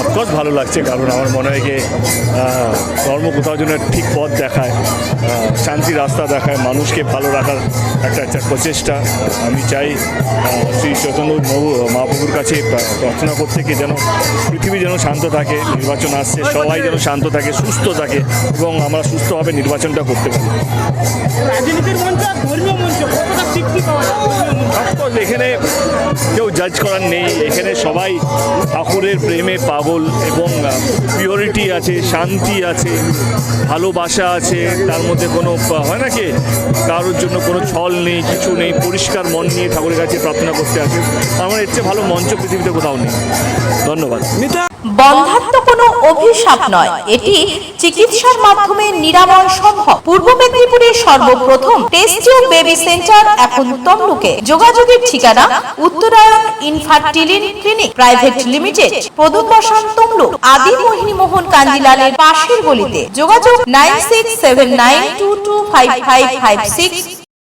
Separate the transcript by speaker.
Speaker 1: Of course ভালো লাগছে কারণ আমার মনে হয় যে ধর্ম কোথাও যেন ঠিক পথ দেখায় শান্তি রাস্তা দেখায় মানুষকে ভালো রাখার একটা একটা প্রচেষ্টা। আমি চাই শ্রী চৈতন্য মহু মহাপ্রভুর কাছে প্রা- প্রার্থনা করতে কি যেন পৃথিবী যেন শান্ত থাকে নির্বাচন আসছে সবাই যেন শান্ত থাকে সুস্থ থাকে এবং আমরা সুস্থভাবে নির্বাচনটা করতে পারি। এখানে কেউ জাজ করার নেই। এখানে সবাই ঠাকুরের প্রেমে পাগল এবং পিওরিটি আছে, শান্তি আছে, ভালোবাসা আছে, তার মধ্যে কোনো হয় না কি? কারোর জন্য কোনো ছল নেই, কিছু নেই, পরিষ্কার মন নিয়ে ঠাকুরের কাছে প্রার্থনা করতে আসে। আমার এর চেয়ে ভালো মঞ্চ পৃথিবীতে কোথাও নেই। ধন্যবাদ।
Speaker 2: বন্ধাত্ম কোনো অভিশাপ নয়। এটি চিকিৎসার মাধ্যমে নিরাময় সম্ভব। পূর্ব সর্বপ্রথম টেস্টিউ বেবি সেন্টার এখন তমলুকে। যোগাযোগের ঠিকানা Uttarayan infertility clinic private limited প্রদুত বসান তমলুক আদি মোহিনী মোহন কান্দিলালের পাশের গলিতে। যোগাযোগ nine six seven nine two two five five five six